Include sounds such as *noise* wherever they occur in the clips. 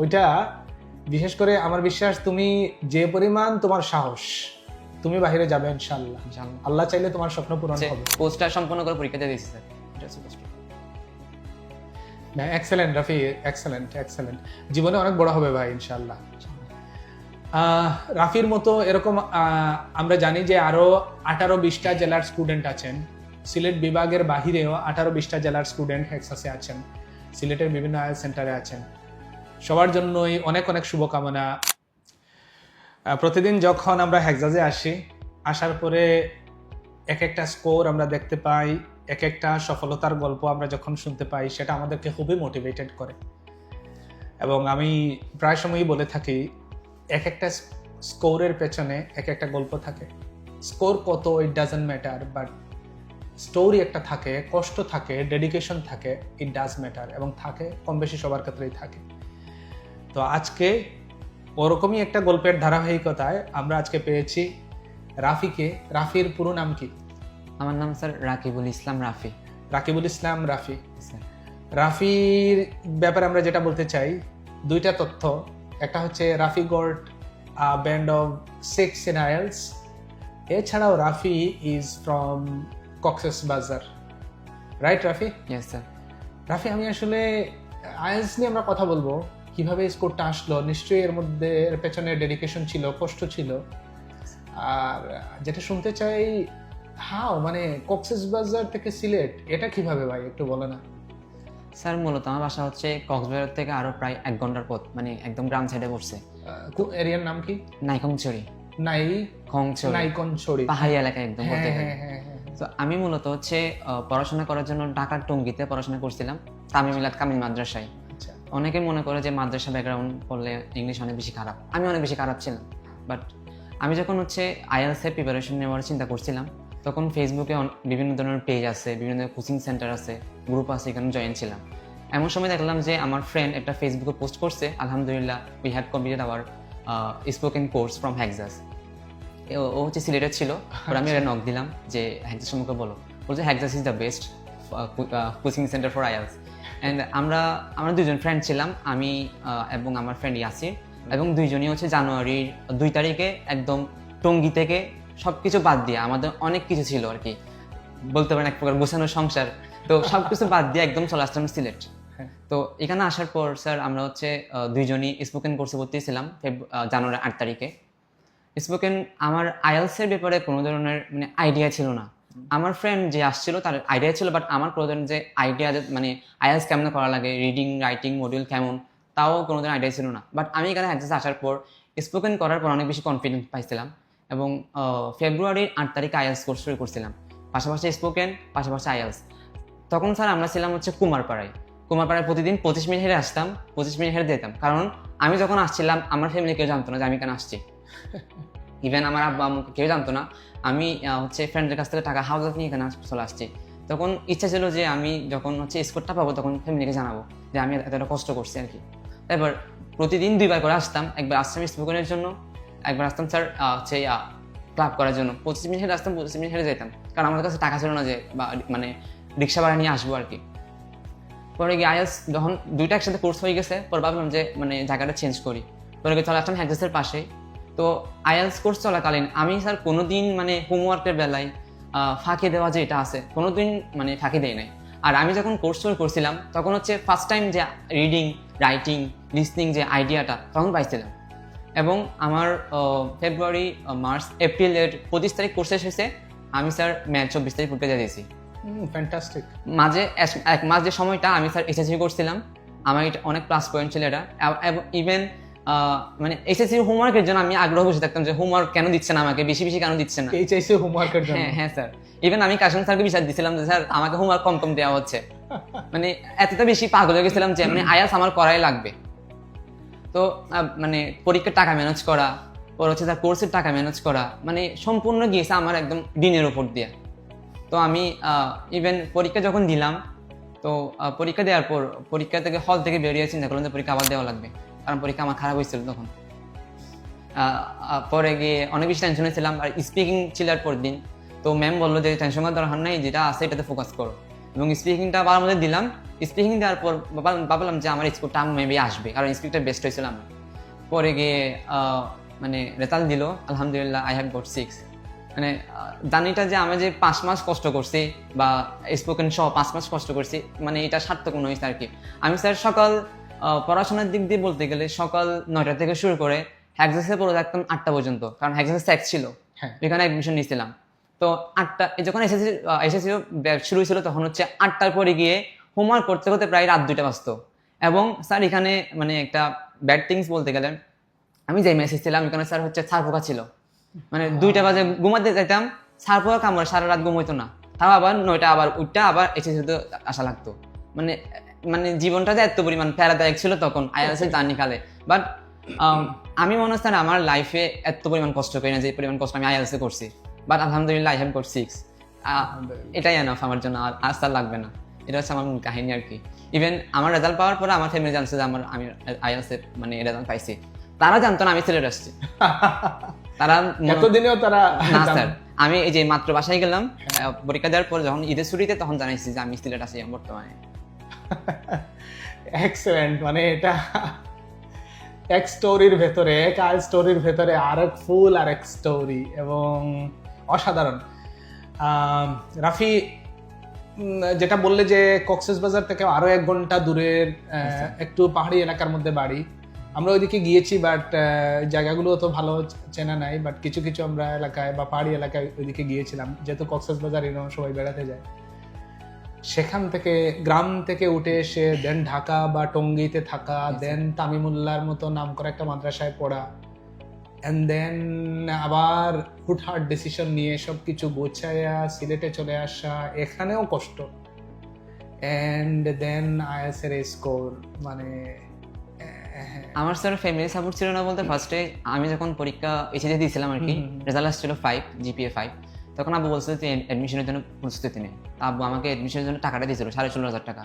ওইটা বিশেষ করে আমার বিশ্বাস তুমি যে পরিমাণ তোমার সাহস তুমি বাইরে যাবে ইনশাআল্লাহ। আল্লাহ চাইলে তোমার স্বপ্ন পূরণ হবে। পোস্টটা সম্পূর্ণ করে পরীক্ষা দিয়ে দিয়েছি sir. poster। Excellent Rafi excellent excellent জীবনে অনেক বড় হবে ভাই ইনশাল্লাহ আহ, রাফির মতো এরকম আমরা জানি যে আরও আঠারো বিশটা জেলার স্টুডেন্ট আছেন। সিলেট বিভাগের বাহিরেও আঠারো বিশটা জেলার স্টুডেন্ট হেক্সাসে আছেন। সিলেটের বিভিন্ন আয়াল সেন্টারে আছেন। সবার জন্যই অনেক অনেক শুভকামনা। প্রতিদিন যখন আমরা হেক্সাসে আসি, আসার পরে এক একটা স্কোর আমরা দেখতে পাই এক একটা সফলতার গল্প আমরা যখন শুনতে পাই, সেটা আমাদেরকে খুবই মোটিভেটেড করে। এবং আমি প্রায় সময়ই বলে থাকি এক একটা স্কোরের পেছনে এক একটা গল্প থাকে। স্কোর কত it doesn't matter but story একটা থাকে, কষ্ট থাকে ডেডিকেশন থাকে ইট ডাজ ম্যাটার এবং থাকে কম বেশি সবার ক্ষেত্রেই থাকে। তো আজকে ওরকমই একটা গল্পের ধারাবাহিকতায় আমরা আজকে পেয়েছি রাফিকে। রাফির পুরো নাম কি? আমার নাম স্যার রাকিবুল ইসলাম রাফি। রাকিবুল ইসলাম রাফি। রাফির ব্যাপারে আমরা যেটা বলতে চাই দুইটা তথ্য। একটা হচ্ছে Rafi got band of six in IELTS এছাড়াও Rafi is from Cox's Bazar. Right Rafi? Yes sir Rafi আমি আসলে আইএলস নিয়ে আমরা কথা বলব। কীভাবে স্কোরটা আসলো? নিশ্চয়ই এর মধ্যে এর পেছনে ডেডিকেশন ছিল কষ্ট ছিল। আর যেটা শুনতে চাই হাও মানে কক্সেস বাজার থেকে সিলেট এটা কীভাবে ভাই? একটু বলো না। স্যার মূলত আমার বাসা হচ্ছে কক্সবাজার থেকে আরও প্রায় এক ঘণ্টার পথ মানে একদম গ্রাম সাইডে পড়ছে। এরিয়ার নাম কি? নাইকংছড়ি। নাই খংছড়ি। নাইকন ছড়ি পাহাড়ি এলাকায় একদম বলতে হ্যাঁ হ্যাঁ হ্যাঁ। তো আমি মূলত হচ্ছে পড়াশোনা করার জন্য ঢাকার টঙ্গিতে পড়াশোনা করছিলাম তামিম মিলাদ কামিল মাদ্রাসায়। অনেকে মনে করে যে মাদ্রাসা ব্যাকগ্রাউন্ড পড়লে ইংলিশ অনেক বেশি খারাপ। আমি অনেক বেশি খারাপ ছিলাম বাট আমি যখন হচ্ছে আইএলস এর প্রিপারেশন নেওয়ার চিন্তা করছিলাম তখন ফেসবুকে বিভিন্ন ধরনের পেজ আছে বিভিন্ন ধরনের কোচিং সেন্টার আছে গ্রুপ আছে এখানে জয়েন ছিলাম। এমন সময় দেখলাম যে আমার ফ্রেন্ড একটা ফেসবুকে পোস্ট করছে আলহামদুলিল্লাহ we have completed our spoken course from হ্যাকজাস ও হচ্ছে সিলেটেড ছিল ওর আমি একটা নক দিলাম যে হ্যাকজাস সম্পর্কে বলো। বলছে হ্যাকজাস is the best coaching center for IELTS and আমরা আমরা দুজন ফ্রেন্ড ছিলাম, আমি এবং আমার ফ্রেন্ড ইয়াসির। এবং দুইজনই হচ্ছে জানুয়ারির দুই তারিখে একদম টঙ্গি থেকে সব কিছু বাদ দিয়ে, আমাদের অনেক কিছু ছিল আর কি। বলতে পারেন এক প্রকার গোছানো সংসার। তো সব কিছু বাদ দিয়ে একদম চলে আসলাম সিলেট। তো এখানে আসার পর, স্যার, আমরা হচ্ছে দুইজনই স্পোকেন কোর্সে ভর্তি ছিলাম জানুয়ারি আট তারিখে। স্পোকেন আমার আইএলসের ব্যাপারে কোনো ধরনের মানে আইডিয়া ছিল না। আমার ফ্রেন্ড যে আসছিল, তার আইডিয়া ছিল বাট আমার কোনো ধরনের যে আইডিয়া মানে আইএলস কেমন করা লাগে রিডিং রাইটিং মডিউল কেমন, তাও কোনো ধরনের আইডিয়া ছিল না। বাট আমি এখানে অ্যাডজাস্ট আসার পর স্পোকেন করার পর অনেক বেশি কনফিডেন্স পাইছিলাম এবং ফেব্রুয়ারির আট তারিখে আইএলস কোর্স শুরু করছিলাম। পাশাপাশি স্পোকেন পাশাপাশি আইএলস তখন স্যার আমরা ছিলাম হচ্ছে কুমারপাড়ায়। কুমারপাড়ায় প্রতিদিন পঁচিশ মিনিট হেরে আসতাম, পঁচিশ মিনিট হেরে যেতাম। কারণ আমি যখন আসছিলাম, আমার ফ্যামিলি কেউ জানতো না যে আমি কেন আসছি। ইভেন আমার আব্বা আম্মুকে কেউ জানতো না, আমি হচ্ছে ফ্রেন্ডের কাছ থেকে টাকা হাউস নিয়ে এখানে চলে আসছি। তখন ইচ্ছা ছিল যে আমি যখন হচ্ছে স্কোরটা পাবো তখন ফ্যামিলিকে জানাব যে আমি এতটা কষ্ট করছি আর কি। তারপর প্রতিদিন দুইবার করে আসতাম, একবার আসতাম স্পোকেনের জন্য, একবার আসতাম স্যার হচ্ছে ক্লাব করার জন্য। পঁচিশ মিনিট হেঁটে আসতাম, পঁচিশ মিনিট হেঁটে যেতাম কারণ আমাদের কাছে টাকা ছিল না যে, বা মানে রিক্সা ভাড়া নিয়ে আসব আর কি। পরে গিয়ে আইএলস যখন দুইটা একসাথে কোর্স হয়ে গেছে, পরে ভাবলাম যে মানে জায়গাটা চেঞ্জ করি। পরে গিয়ে চলে আসলাম হ্যাকজাসের পাশে। তো আইএলস কোর্স চলাকালীন আমি স্যার কোনোদিন মানে হোমওয়ার্কের বেলায় ফাঁকি দেওয়া যে এটা আছে কোনোদিন মানে ফাঁকি দেয় নাই। আর আমি যখন কোর্স শুরু করছিলাম তখন হচ্ছে ফার্স্ট টাইম যে রিডিং রাইটিং লিসনিং যে আইডিয়াটা তখন পাইছিলাম। এবং আমার ফেব্রুয়ারি মার্চ এপ্রিলের পঁচিশ তারিখ কোর্স শেষ হয়েছে আমি স্যার ম্যাচ চব্বিশ তারিখ পরীক্ষা দিয়ে দিয়েছি ফ্যান্টাস্টিক মাঝে এক- এক মাস যে সময়টা আমি স্যার এসএসসি করছিলাম আমার এটা অনেক প্লাস পয়েন্ট ছিল এটা। ইভেন মানে এসএসসি হোমওয়ার্কের জন্য আমি আগ্রহ বসে থাকতাম যে হোমওয়ার্ক কেন দিচ্ছে না আমাকে? বেশি বেশি কেন দিচ্ছে না? এই চাইছে হোমওয়ার্কের জন্য। হ্যাঁ হ্যাঁ স্যার। ইভেন আমি কাশিম স্যারকে বিশ্বাস দিছিলাম যে স্যার আমাকে হোমওয়ার্ক কম কম দেওয়া হচ্ছে। *laughs* মানে এতটা বেশি পাগল হয়ে গেছিলাম যে মানে আয়াস আমার করাই লাগবে। তো মানে পরীক্ষার টাকা ম্যানেজ করা পর হচ্ছে তার কোর্সের টাকা ম্যানেজ করা মানে সম্পূর্ণ গিয়েছে আমার একদম দিনের উপর দিয়ে। তো আমি ইভেন পরীক্ষা যখন দিলাম তো পরীক্ষা দেওয়ার পর পরীক্ষা থেকে হল থেকে বেরিয়ে চিন্তা করলাম যে পরীক্ষা আবার দেওয়া লাগবে। কারণ পরীক্ষা আমার খারাপ হয়েছিল তখন। পরে গিয়ে অনেক বেশি টেনশনে ছিলাম, আর স্পিকিং ছিল আর পর দিন। তো ম্যাম বলল যে টেনশন করার দরকার নাই, যেটা আছে এটাতে ফোকাস করো। এবং স্পিকিংটা আবার আমাদের দিলাম। স্পিকিং দেওয়ার পর ভাবলাম- যে আমার স্কুলটা মেবি আসবে, কারণ স্কুলটা বেস্ট হয়েছিল আমার। পরে গিয়ে মানে রেজাল্ট দিল, আলহামদুলিল্লাহ আই হ্যাভ গট সিক্স মানে জানিটা যে আমি যে পাঁচ মাস কষ্ট করছি, বা স্পোকেন সহ পাঁচ মাস কষ্ট করছি মানে এটা সার্থক মনে হয়েছে আর কি। আমি স্যার সকাল পড়াশোনার দিক দিয়ে বলতে গেলে সকাল নয়টা থেকে শুরু করে হ্যাকজেসে পড়ে থাকতাম আটটা পর্যন্ত কারণ হ্যাকজেসে স্যাক্স ছিল। হ্যাঁ। এখানে অ্যাডমিশন নিয়েছিলাম। তো আটটা যখন এসেছি এসেছি শুরু হয়েছিল তখন হচ্ছে আটটার পরে গিয়ে হোমওয়ার্ক করতে করতে প্রায় রাত দুইটা বাজতো। এবং স্যার এখানে মানে একটা ব্যাড থিংস বলতে গেলে আমি যে মেসেজ ছিলাম এখানে স্যার হচ্ছে ছাড় পোকা ছিল। মানে দুইটা বাজে ঘুমাতে যেতাম ছাড় পোকা কামড় সারা রাত ঘুমাইতো না। তাও আবার নয়টা আবার উঠটা আবার এসেছি তো আসা লাগতো। মানে মানে জীবনটা যে এত পরিমাণ প্যারাদায়ক ছিল তখন আইএলসের জার্নি কালে বাট আমি মনে হচ্ছে আমার লাইফে এত পরিমাণ কষ্ট করি না যে পরিমাণ কষ্ট আমি আইএলসে করছি। বাট আলহামদুলিল্লাহ আই হ্যাভ গট সিক্স এটাই এনাফ আমার জন্য আর আস্থা লাগবে না। এটা হচ্ছে আমার মূল কাহিনী আর কি। ইভেন আমার রেজাল্ট পাওয়ার পরে আমার ফ্যামিলি জানছে যে আমার আমি আইএলসে মানে রেজাল্ট পাইছি। তারা জানতো না আমি সিলেট আসছি। *laughs* তারা এতদিনেও তারা না স্যার আমি এই যে মাত্র বাসায় গেলাম আহ, পরীক্ষা দেওয়ার পর যখন ঈদের ছুটিতে তখন জানাইছি যে আমি সিলেট আছি বর্তমানে। এক্সেলেন্ট মানে এটা এক স্টোরির ভেতরে এক আর স্টোরির ভেতরে আরেক ফুল আর এক স্টোরি এবং অসাধারণ। রাফি যেটা বললে যে কক্সেস বাজার থেকে আরও এক ঘণ্টা দূরের একটু পাহাড়ি এলাকার মধ্যে বাড়ি। আমরা ওইদিকে গিয়েছি বাট জায়গাগুলো তো ভালো চেনা নাই বাট কিছু কিছু আমরা এলাকায় বা পাহাড়ি এলাকায় ওইদিকে গিয়েছিলাম যেহেতু কক্সেস বাজার এরকম সবাই বেড়াতে যায়। সেখান থেকে গ্রাম থেকে উঠে এসে দেন ঢাকা বা টঙ্গিতে থাকা দেন তামিমুল্লার মতো নাম করা একটা মাদ্রাসায় পড়া অ্যান্ড দেন আবার হুটহাট ডিসিশন নিয়ে সব কিছু গোছায়া সিলেটে চলে আসা এখানেও কষ্ট। অ্যান্ড দেন আইএসের স্কোর মানে আমার স্যার ফ্যামিলি সাপোর্ট ছিল না বলতে ফার্স্টে আমি যখন পরীক্ষা এসে দিয়েছিলাম আর কি। রেজাল্ট আসছিল ফাইভ জিপিএ ফাইভ তখন আব্বু বলছিল যে অ্যাডমিশনের জন্য প্রস্তুতি তা আব্বু আমাকে অ্যাডমিশনের জন্য টাকাটা দিয়েছিল সাড়ে ষোলো হাজার টাকা।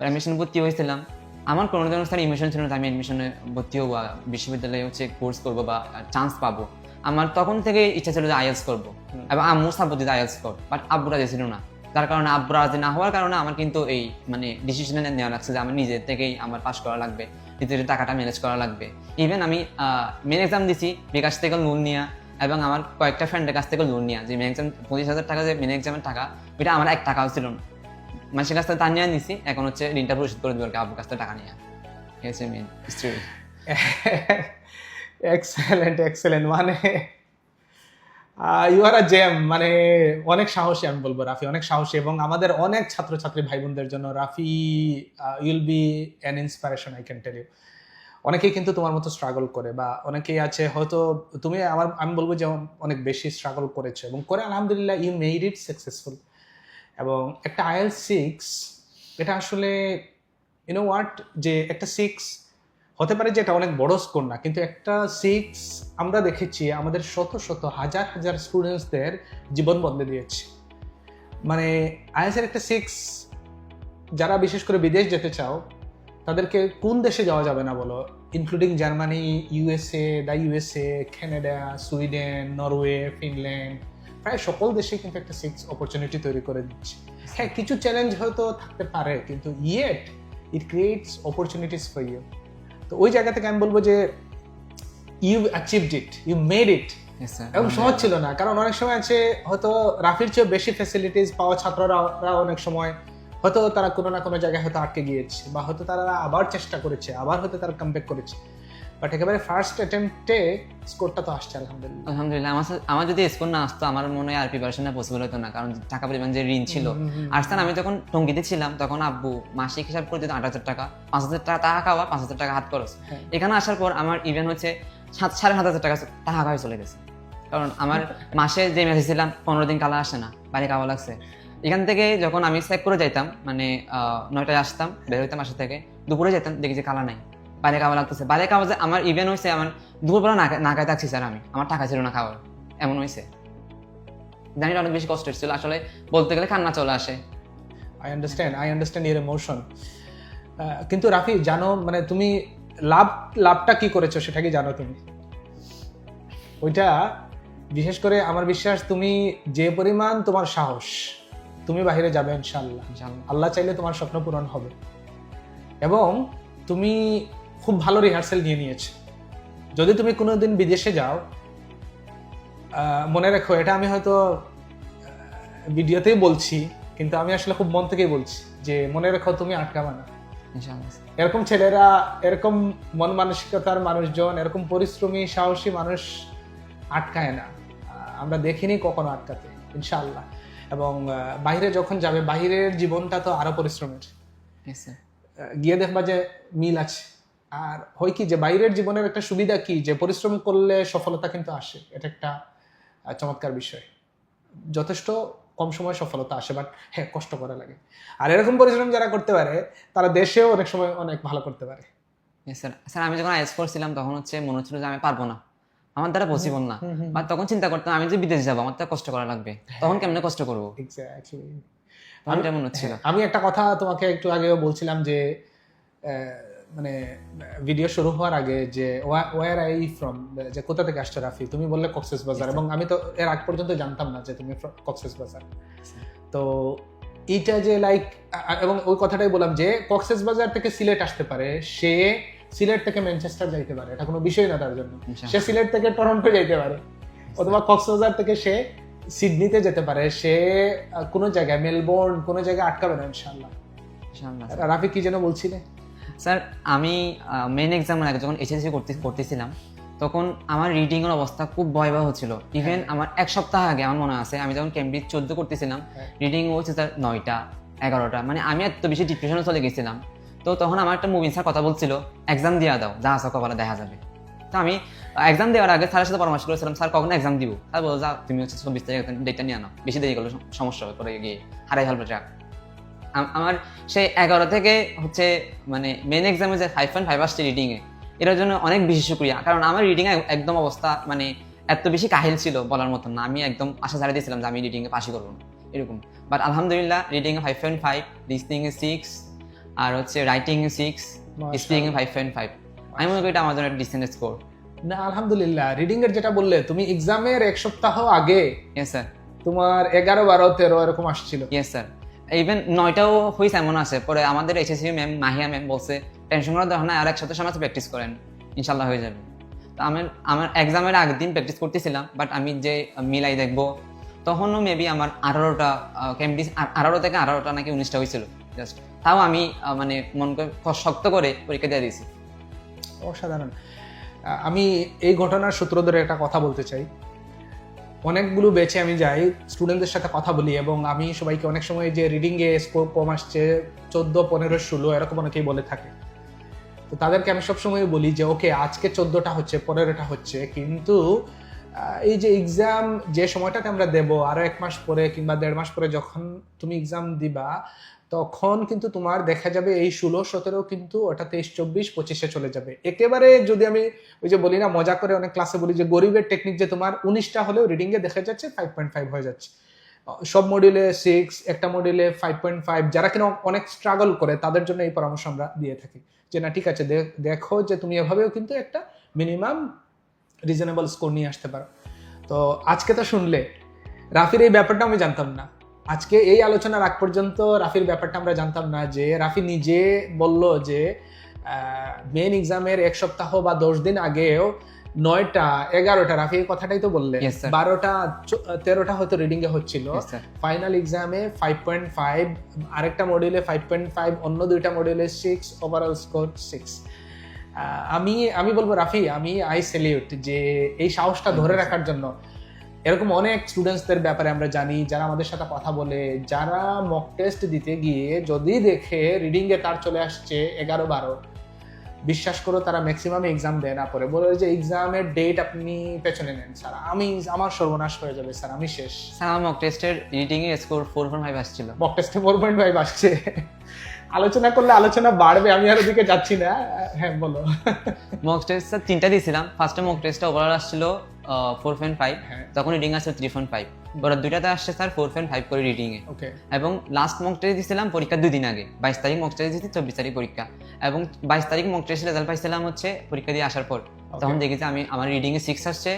অ্যাডমিশন ভর্তি হয়েছিলাম। আমার কোনো ধরনের স্যার ইমোশন ছিল না আমি অ্যাডমিশনে ভর্তি হব বা বিশ্ববিদ্যালয়ে হচ্ছে কোর্স করব বা চান্স পাবো। আমার তখন থেকে ইচ্ছা ছিল যে আইএলস করব এবং আম্মু সাপোর্ট দিতে আইএলস কর বাট আব্বু রাজি ছিল না। যার কারণে আব্বু রাজি না হওয়ার কারণে আমার কিন্তু এই মানে ডিসিশনে নেওয়া লাগছে যে আমার নিজের থেকেই আমার পাস করা লাগবে নিজের টাকাটা ম্যানেজ করা লাগবে। ইভেন আমি মেন এক্সাম দিছি বিকাশ থেকে লোন নেওয়া এবং আমার কয়েকটা ফ্রেন্ডের কাছ থেকে লোন নেওয়া যে মেন এক্সাম পঁচিশ হাজার টাকা যে মেন এক্সামের টাকা ওইটা আমার এক টাকাও ছিল না। মানুষের কাছ থেকে তা নিয়ে নিছি, এখন হচ্ছে ঋণটা পরিশোধ করে দেবো আব্বুর কাছ থেকে টাকা নিয়ে। এই হচ্ছে মেন স্টোরি এক্সেলেন্ট এক্সেলেন্ট মানে ইউ আর আ জেম মানে অনেক সাহসী আমি বলব রাফি, অনেক সাহসী এবং আমাদের অনেক ছাত্রছাত্রী ভাই বোনদের জন্য Rafi you'll be an inspiration I can tell you অনেকেই কিন্তু তোমার মতো স্ট্রাগল করে বা অনেকেই আছে, হয়তো তুমি আমার, আমি বলব যে অনেক বেশি স্ট্রাগল করেছ এবং করে আলহামদুলিল্লাহ ইউ মেড ইট সাকসেসফুল এবং একটা আইএল সিক্স এটা আসলে ইউনো হোয়াট যে একটা সিক্স হতে পারে যে এটা অনেক বড় স্কোর না, কিন্তু একটা সিক্স আমরা দেখেছি আমাদের শত শত, হাজার হাজার স্টুডেন্টসদের জীবন বদলে দিয়েছে। মানে আইএসের একটা সিক্স যারা বিশেষ করে বিদেশ যেতে চাও তাদেরকে কোন দেশে যাওয়া যাবে না বলো? Including Germany USA the USA Canada Sweden Norway Finland প্রায় সকল দেশে কিন্তু একটা সিক্স অপরচুনিটি তৈরি করে দিচ্ছে। হ্যাঁ কিছু চ্যালেঞ্জ হয়তো থাকতে পারে কিন্তু yet it creates opportunities for you তো ওই জায়গা থেকে আমি বলব যে you achieved it you made it এবং সহজ ছিল না কারণ অনেক সময় আছে হয়তো রাফির চেয়ে বেশি ফ্যাসিলিটিস পাওয়া ছাত্ররা অনেক সময় হয়তো তারা কোনো না কোনো জায়গায় হয়তো আটকে গিয়েছে বা হয়তো তারা আবার চেষ্টা করেছে আবার হয়তো তারা কমব্যাক করেছে। বাট একেবারে ফার্স্ট অ্যাটেম্পটে স্কোরটা তো আসছে আলহামদুলিল্লাহ। আলহামদুলিল্লাহ আমার আমার যদি স্কোর না আসতো আমার মনে হয় আর প্রিপারেশনটা পসিবল হতো না কারণ টাকা পরিমাণ যে ঋণ ছিল। আর স্যার আমি যখন টঙ্গিতে ছিলাম তখন আব্বু মাসিক হিসাব করে দিত আট হাজার টাকা পাঁচ হাজার টাকা টাকা খাওয়া পাঁচ হাজার টাকা হাত খরচ। হ্যাঁ। এখানে আসার পর আমার ইভেন হচ্ছে সাত সাড়ে সাত হাজার টাকা টাকা খাওয়াই চলে গেছে। কারণ আমার *laughs* মাসে যে মেসেজ ছিলাম পনেরো দিন কালা আসে না বাইরে খাওয়া লাগছে। এখান থেকে যখন আমি চেক করে যাইতাম মানে নয়টায় আসতাম, বের হইতাম বাসা থেকে, দুপুরে যেতাম দেখি যে কালা নাই। বাইরে খাওয়া লাগতেছে। বাইরে খাওয়া আমার ইভেন হয়েছে আমার দুপুরবেলা না খাই থাকছি স্যার, আমি। আমার টাকা ছিল না খাওয়ার। এমন হয়েছে জানি অনেক বেশি কষ্ট ছিল। আসলে বলতে গেলে কান্না চলে আসে। I understand I understand your emotion কিন্তু রাফি, জানো মানে তুমি লাভ, লাভটা কি করেছ সেটা কি জানো তুমি? ওইটা, বিশেষ করে আমার বিশ্বাস, তুমি যে পরিমাণ তোমার সাহস তুমি বাইরে যাবে ইনশাল্লাহ ইনশাআল্লাহ। আল্লাহ চাইলে তোমার স্বপ্ন পূরণ হবে। এবং তুমি খুব ভালো রিহার্সেল নিয়ে নিয়েছো। যদি তুমি কোনোদিন বিদেশে যাও মনে রেখো এটা আমি হয়তো ভিডিওতেই বলছি কিন্তু আমি আসলে খুব মন থেকেই বলছি যে মনে রেখো তুমি আটকাবা না এরকম ছেলেরা এরকম মন মানসিকতার মানুষজন এরকম পরিশ্রমী সাহসী মানুষ আটকায় না। আমরা দেখিনি কখনো আটকাতে ইনশাআল্লাহ। এবং বাইরে যখন যাবে বাইরের জীবনটা তো আরও পরিশ্রমের। গিয়ে দেখবা যে মিল আছে। আর হয় কি যে বাইরের জীবনের একটা সুবিধা কি? যে পরিশ্রম করলে সফলতা কিন্তু আসে। এটা একটা চমৎকার বিষয়। যথেষ্ট কম সময় সফলতা আসে বাট হ্যাঁ কষ্ট করা লাগে। আর এরকম পরিশ্রম যারা করতে পারে তারা দেশেও অনেক সময় অনেক ভালো করতে পারে। Sir. স্যার আমি যখন আইএস করছিলাম তখন হচ্ছে মনে হচ্ছিল যে আমি পারব না। আমার দ্বারা পসিবল না। বা তখন চিন্তা করতাম আমি যে বিদেশ যাব আমার তো কষ্ট করা লাগবে। তখন কেমনে কষ্ট করব? তখন কেমন হচ্ছিল? আমি একটা কথা তোমাকে একটু আগেও বলছিলাম যে মানে ভিডিও শুরু হওয়ার আগে যে ওয়ার আই ফ্রম যে কোথা থেকে আসছো রাফি? তুমি বললে কক্সেস বাজার। এবং আমি তো এর আগ পর্যন্ত জানতাম না যে তুমি কক্সেস বাজার। তো এইটা যে লাইক এবং ওই কথাটাই বললাম যে কক্সেস বাজার থেকে সিলেট আসতে পারে সে সিলেট থেকে ম্যানচেস্টার যাইতে পারে এটা কোনো বিষয় না তার জন্য। সে সিলেট থেকে টরন্টো যাইতে পারে অথবা কক্সবাজার থেকে সে সিডনিতে যেতে পারে সে কোনো জায়গায় মেলবোর্ন কোনো জায়গায় আটকাবে না ইনশাল্লাহ রাফি কি যেন বলছিলে? স্যার আমি মেন এক্সামের আগে যখন করতে করতেছিলাম তখন আমার রিডিং এর অবস্থা খুব ভয়াবহ হচ্ছিল ইভেন আমার এক সপ্তাহ আগে আমার মনে আছে আমি যখন ক্যামব্রিজ চোদ্দ করতেছিলাম হ্যাঁ। রিডিং হচ্ছে স্যার নয়টা এগারোটা মানে আমি এত বেশি ডিপ্রেশনে চলে গেছিলাম। তো তখন আমার একটা মুভিন স্যার কথা বলছিল এক্সাম দিয়ে দাও, যা আসা কপালে দেখা যাবে। তো আমি এক্সাম দেওয়ার আগে স্যারের সাথে পরামর্শ করেছিলাম, স্যার, কখন এক্সাম দিব? স্যার বলো যা, তুমি হচ্ছে চব্বিশ তারিখ ডেটটা নিয়ে আনো, বেশি দেরি করলে সমস্যা হবে, পরে গিয়ে হারাই ফেলবে ট্রাক আমার সেই এগারো থেকে হচ্ছে মানে মেন এক্সামে যে ফাইভ পয়েন্ট ফাইভ আসছে রিডিংয়ে এটার জন্য অনেক বেশি শুক্রিয়া কারণ আমার রিডিংয়ে একদম অবস্থা মানে এত বেশি কাহিল ছিল বলার মতন না। আমি একদম আশা ছাড়িয়ে দিয়েছিলাম যে আমি রিডিংয়ে পাশই করব না এরকম। বাট আলহামদুলিল্লাহ রিডিংয়ে ফাইভ পয়েন্ট ফাইভ লিসনিংয়ে সিক্স আর হচ্ছে রাইটিংয়ে সিক্স স্পিকিংয়ে ফাইভ পয়েন্ট ফাইভ আমি মনে করি এটা আমার জন্য একটা ডিসেন্ট স্কোর না আলহামদুলিল্লাহ। রিডিং এর যেটা বললে তুমি এক্সামের এক সপ্তাহ আগে ইয়েস স্যার তোমার এগারো বারো তেরো এরকম আসছিল। ইয়েস স্যার ইভেন নয়টাও হয়েছে এমন আছে। পরে আমাদের এসএসসি ম্যাম মাহিয়া ম্যাম বলছে টেনশন করার দরকার নাই আর একসাথে সময় প্র্যাকটিস করেন। ইনশাল্লাহ হয়ে যাবে। তো আমার আমার এক্সামের আগের দিন প্র্যাকটিস করতেছিলাম বাট আমি যে মিলাই দেখব তখনও মেবি আমার আঠারোটা ক্যাম্পিস আঠারো থেকে আঠারোটা নাকি উনিশটা হয়েছিল জাস্ট তাও আমি মানে মন করে শক্ত করে পরীক্ষা দিয়ে দিয়েছি। অসাধারণ। আমি এই ঘটনার সূত্র ধরে একটা কথা বলতে চাই। অনেকগুলো বেচে আমি যাই স্টুডেন্টদের সাথে কথা বলি এবং আমি সবাইকে অনেক সময় যে রিডিংয়ে স্কোর কম আসছে, চোদ্দ, পনেরো, ষোলো, এরকম অনেকেই বলে থাকে। তো তাদেরকে আমি সবসময় বলি যে ওকে আজকে চোদ্দটা হচ্ছে, পনেরোটা হচ্ছে, কিন্তু এই যে এক্সাম যে সময়টাতে আমরা দেব আরও এক মাস পরে কিংবা দেড় মাস পরে যখন তুমি এক্সাম দিবা তখন কিন্তু তোমার দেখা যাবে এই ষোলো, সতেরো কিন্তু ওটা তেইশ, চব্বিশ, পঁচিশে চলে যাবে। একেবারে যদি আমি ওই যে বলি না, মজা করে অনেক ক্লাসে বলি যে গরিবের টেকনিক যে তোমার উনিশটা হলেও রিডিং এ দেখা যাচ্ছে ফাইভ পয়েন্ট ফাইভ হয়ে যাচ্ছে। সব মডিউলে সিক্স একটা মডিউলে ফাইভ পয়েন্ট ফাইভ যারা কিনা অনেক স্ট্রাগল করে, তাদের জন্য এই পরামর্শ আমরা দিয়ে থাকি। যে না, ঠিক আছে দেখো যে তুমি এভাবেও কিন্তু একটা মিনিমাম রিজনেবল স্কোর নিয়ে আসতে পারো। তো আজকে তো শুনলে, রাফির এই ব্যাপারটা আমি জানতাম না। আজকে এই আলোচনার আগ পর্যন্ত রাফির ব্যাপারটা আমরা জানতাম না যে রাফি নিজে বলল যে মেন এক্সামের এক সপ্তাহ বা দশ দিন আগেও নয়টা এগারোটা রাফি এই কথাটাই তো বললে Yes, sir. বারোটা তেরোটা হয়তো রিডিং এ হচ্ছিল। ফাইনাল এক্সামে ফাইভ পয়েন্ট ফাইভ আরেকটা মডিউলে ফাইভ পয়েন্ট ফাইভ অন্য দুইটা মডিউলে সিক্স ওভারঅল স্কোর সিক্স আমি আমি বলব রাফি আমি আই সেলিউট যে এই সাহসটা ধরে রাখার জন্য। এরকম অনেক স্টুডেন্টসদের ব্যাপারে আমরা জানি যারা আমাদের সাথে কথা বলে যারা মক টেস্ট দিতে গিয়ে যদি দেখে রিডিং এ তার চলে আসছে এগারো বারো বিশ্বাস করো তারা ম্যাক্সিমাম এক্সাম দেয় না পরে। বলে যে এক্সামের ডেট আপনি পেছনে নেন স্যার আমি আমার সর্বনাশ হয়ে যাবে স্যার আমি শেষ। স্যার আমার মক টেস্টের রিডিংয়ে স্কোর ফোর পয়েন্ট ফাইভ আসছিল। মক টেস্টে ফোর পয়েন্ট ফাইভ আসছে। আলোচনা করলে আলোচনা বাড়বে আমি আর ওদিকে যাচ্ছি না। হ্যাঁ বলো। মক টেস্ট স্যার তিনটা দিয়েছিলাম। ফার্স্টে মক টেস্টটা ওভারঅল আসছিল ফোর পয়েন্ট ফাইভ তখন রিডিং আসছে থ্রি পয়েন্ট ফাইভ ওরা দুইটাতে আসছে স্যার ফোর পয়েন্ট ফাইভ করে রিডিংয়ে ওকে এবং লাস্ট মক টেস্ট দিয়েছিলাম পরীক্ষার দুই দিন আগে। বাইশ তারিখ মক টেস্ট দিয়েছি চব্বিশ তারিখ পরীক্ষা। এবং বাইশ তারিখ মক টেস্ট রেজাল্ট পাইছিলাম হচ্ছে পরীক্ষা দিয়ে আসার পর। তখন দেখেছি আমি আমার রিডিংয়ে সিক্স আসছে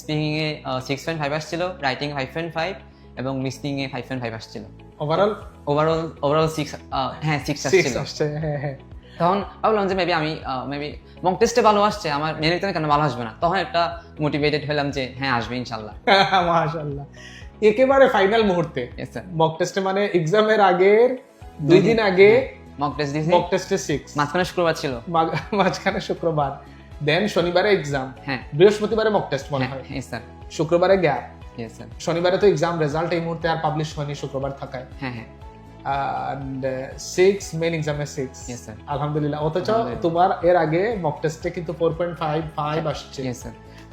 স্পিকিংয়ে সিক্স পয়েন্ট ফাইভ আসছিল রাইটিং ফাইভ পয়েন্ট ফাইভ এবং লিসনিংয়ে ফাইভ পয়েন্ট ফাইভ আসছিল। ওভারঅল ওভারঅল ওভারঅল সিক্স হ্যাঁ সিক্স আসছিল। আসছে হ্যাঁ হ্যাঁ। তখন ভাবলাম যে মেবি আমি মেবি মক টেস্টে ভালো আসছে আমার কেন ভালো আসবে না? তখন একটা মোটিভেটেড হলাম যে হ্যাঁ আসবে ইনশাল্লাহ *laughs* একেবারে ফাইনাল মুহূর্তে। মক টেস্টে মানে এক্সামের আগের দুই দিন আগে মক টেস্ট দিয়েছি। মক টেস্টে সিক্স মাঝখানে শুক্রবার ছিল। মাঝখানে শুক্রবার। দেন শনিবারে এক্সাম হ্যাঁ। বৃহস্পতিবারে মক টেস্ট মনে হয় হ্যাঁ। স্যার শুক্রবারে গ্যাপ শনিবারে তো এক্সাম রেজাল্ট এই মুহূর্তে আর পাবলিশ হয়নি শুক্রবার থাকায়। হ্যাঁ হ্যাঁ। আলহামদুলিল্লাহ। অথচ তোমার এর আগে মক টেস্টে কিন্তু আসছে।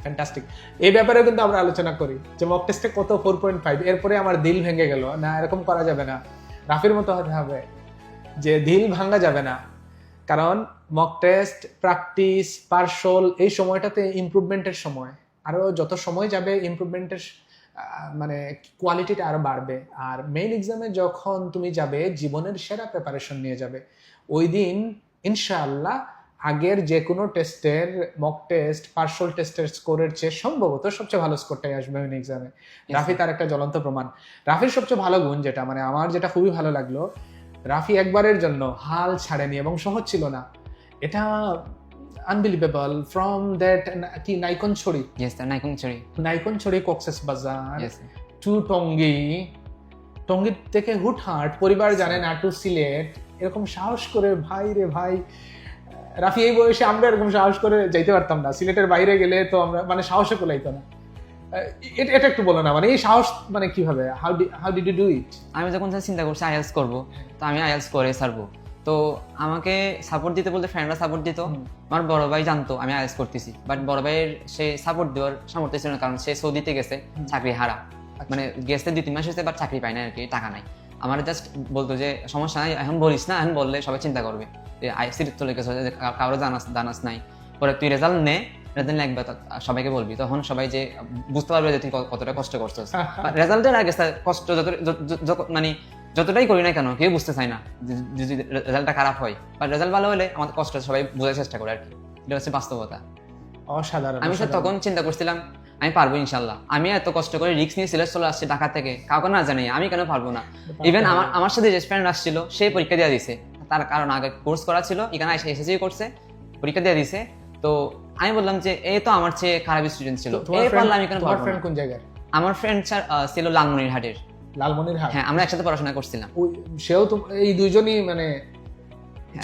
ফ্যান্টাস্টিক এই ব্যাপারে কিন্তু আমরা আলোচনা করি যে মক টেস্টে কত ফোর পয়েন্ট ফাইভ এরপরে আমার দিল ভেঙে গেল। না এরকম করা যাবে না। রাফির মতো হতে হবে যে দিল ভাঙা যাবে না। কারণ মক টেস্ট প্র্যাকটিস পার্সল এই সময়টাতে ইমপ্রুভমেন্টের সময়। আরও যত সময় যাবে ইমপ্রুভমেন্টের মানে কোয়ালিটিটা আরও বাড়বে। আর মেইন এক্সামে যখন তুমি যাবে জীবনের সেরা প্রিপারেশন নিয়ে যাবে ওই দিন ইনশাআল্লাহ আগের যে কোনো টেস্টের মক টেস্ট পার্সল টেস্টের স্কোরের চেয়ে সম্ভবত সবচেয়ে ভালো স্কোরটাই আসবে মেইন এক্সামে রাফি তার একটা জ্বলন্ত প্রমাণ। রাফির সবচেয়ে ভালো গুণ যেটা মানে আমার যেটা খুবই ভালো লাগল রাফি একবারের জন্য হাল ছাড়েনি এবং সহজ ছিল না। এটা ফ্রম দ্যাট কি নাইকন ছড়ি ইয়েস স্যার নাইকুম চুরি নাইকন ছড়ি কক্সেস বাজার ইয়েস টু টঙ্গি টঙ্গি থেকে হুটহাট পরিবার জানে না টু সিলেট। এরকম সাহস করে ভাই রে ভাই রাফি এই বয়সে আমরা এরকম সাহস করে যাইতে পারতাম না। সিলেটের বাইরে গেলে তো আমরা মানে সাহসে কোলাইতো না। এটা এটা একটু বলো না মানে এই সাহস মানে কীভাবে? How how did you do it আমি যখন চিন্তা করছি আইএলস করব। তো আমি আইএলস করে ছাড়বো। তো আমাকে সাপোর্ট দিতে বলতে ফ্রেন্ডরা সাপোর্ট দিত। আমার বড় ভাই জানতো আমি আইএলস করতেছি। বাট বড় ভাইয়ের সে সাপোর্ট দেওয়ার সামর্থ্য ছিল না কারণ সে সৌদিতে গেছে চাকরি হারা। মানে গেছে দুই তিন মাস হয়েছে বাট চাকরি পায় না আর কি টাকা নাই। আমার জাস্ট বলতো যে সমস্যা নাই এখন বলিস না এখন বললে সবাই চিন্তা করবে। যে আইসি চলে গেছে কারও জানাস জানাস নাই। পরে তুই রেজাল্ট নে রেজাল্ট তো সবাইকে বলবি। তখন সবাই যে বুঝতে পারবে যে তুই কতটা কষ্ট করছিস। রেজাল্টের *laughs* আগে কষ্ট যত মানে যতটাই করি না কেন কেউ বুঝতে চায় না যদি রেজাল্টটা খারাপ হয়। বা রেজাল্ট ভালো হলে আমাদের কষ্ট সবাই বোঝার চেষ্টা করে আর কি। এটা হচ্ছে বাস্তবতা। অসাধারণ আমি স্যার তখন চিন্তা করছিলাম আমি পারব ইনশাল্লাহ আমি এত কষ্ট করে রিস্ক নিয়ে সিলেট চলে আসছি ঢাকা থেকে কাউকে না জানি আমি কেন পারব না? ইভেন আমার আমার সাথে যে ফ্রেন্ড আসছিল সে পরীক্ষা দিয়ে দিছে। তার কারণ আগে কোর্স করা ছিল এখানে এসে এসএসসি করছে পরীক্ষা দিয়ে দিছে। তো আমি বললাম যে এ তো আমার চেয়ে খারাপ স্টুডেন্ট ছিল। আমি কেন পারব আমার ফ্রেন্ড স্যার ছিল লালমনিরহাটের। হ্যাঁ আমরা একসাথে পড়াশোনা করছিলাম। সেও তো এই দুইজনই মানে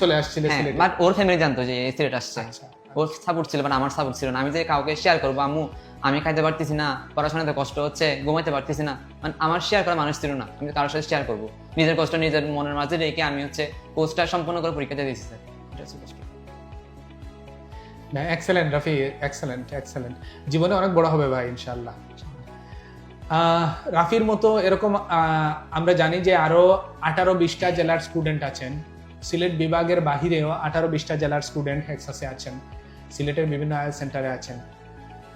চলে আসছিল হ্যাঁ সিলেটে। বাট ওর ফ্যামিলি জানতো যে সিলেট আসছে। আচ্ছা ওর সাপোর্ট ছিল বাট আমার সাপোর্ট ছিল না। আমি যে কাউকে শেয়ার করব আম্মু আমি খাইতে পারতেছি না পড়াশোনাতে কষ্ট হচ্ছে ঘুমাইতে পারতেছি না। মানে আমার শেয়ার করার মানুষ ছিল না আমি কারোর সাথে শেয়ার করব। নিজের কষ্ট নিজের মনের মাঝে রেখে আমি হচ্ছে কোর্সটা সম্পূর্ণ করে পরীক্ষা দিয়ে দিয়েছি স্যার। এটা হচ্ছে কষ্ট না এক্সেলেন্ট রাফি এক্সেলেন্ট এক্সেলেন্ট জীবনে অনেক বড় হবে ভাই ইনশাল্লাহ রাফির মতো এরকম আমরা জানি যে আরও আঠারো বিশটা জেলার স্টুডেন্ট আছেন। সিলেট বিভাগের বাহিরেও আঠারো বিশটা জেলার স্টুডেন্ট হেক্সাসে আছেন। সিলেটের বিভিন্ন আয়াল সেন্টারে আছেন।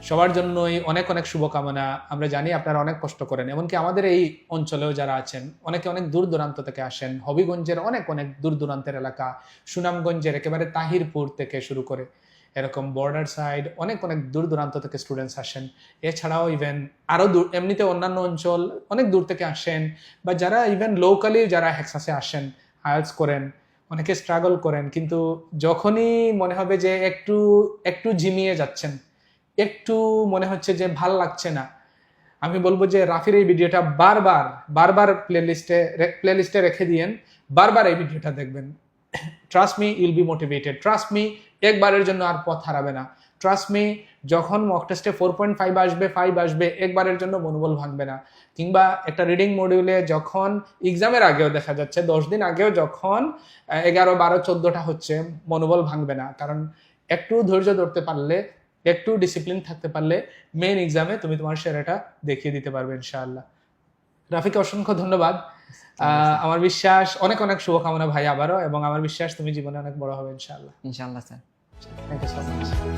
সবার জন্যই অনেক অনেক শুভকামনা। আমরা জানি আপনারা অনেক কষ্ট করেন, এমনকি আমাদের এই অঞ্চলেও যারা আছেন, অনেকে অনেক দূর দূরান্ত থেকে আসেন। হবিগঞ্জের অনেক অনেক দূর দূরান্তের এলাকা, সুনামগঞ্জের একেবারে তাহিরপুর থেকে শুরু করে এরকম বর্ডার সাইড অনেক অনেক দূর দূরান্ত থেকে স্টুডেন্টস আসেন। এছাড়াও ইভেন আরও দূর, এমনিতে অন্যান্য অঞ্চল অনেক দূর থেকে আসেন। বা যারা ইভেন লোকালি যারা হেক্সাসে আসেন আয়ালস করেন, অনেকে স্ট্রাগল করেন, কিন্তু যখনই মনে হবে যে একটু একটু ঝিমিয়ে যাচ্ছেন, একটু মনে হচ্ছে যে ভালো লাগছে না, আমি বলব যে রাফির এই ভিডিওটা বারবার বারবার প্লে লিস্টে প্লে লিস্টে রেখে দিয়েন, বারবার এই ভিডিওটা দেখবেন। Trust me you'll be motivated trust me একবারের জন্য আর পথ হারাবে না। ট্রাস্ট মি যখন মক টেস্টে ফোর পয়েন্ট ফাইভ আসবে ফাইভ আসবে, একবারের জন্য মনোবল ভাঙবে না। কিংবা একটা রিডিং মডিউলে যখন এক্সামের আগেও দেখা যাচ্ছে, দশ দিন আগেও যখন এগারো, বারো, চোদ্দোটা হচ্ছে, মনোবল ভাঙবে না। কারণ একটু ধৈর্য ধরতে পারলে, একটু ডিসিপ্লিন থাকতে পারলে মেন এক্সামে তুমি তোমার সেরাটা দেখিয়ে দিতে পারবে, ইনশাআল্লাহ। রাফিকে, অসংখ্য ধন্যবাদ। আমার বিশ্বাস অনেক অনেক শুভকামনা ভাই আবারও এবং আমার বিশ্বাস তুমি জীবনে অনেক বড় হবে ইনশাআল্লাহ। ইনশাল্লাহ sir. Thank you so much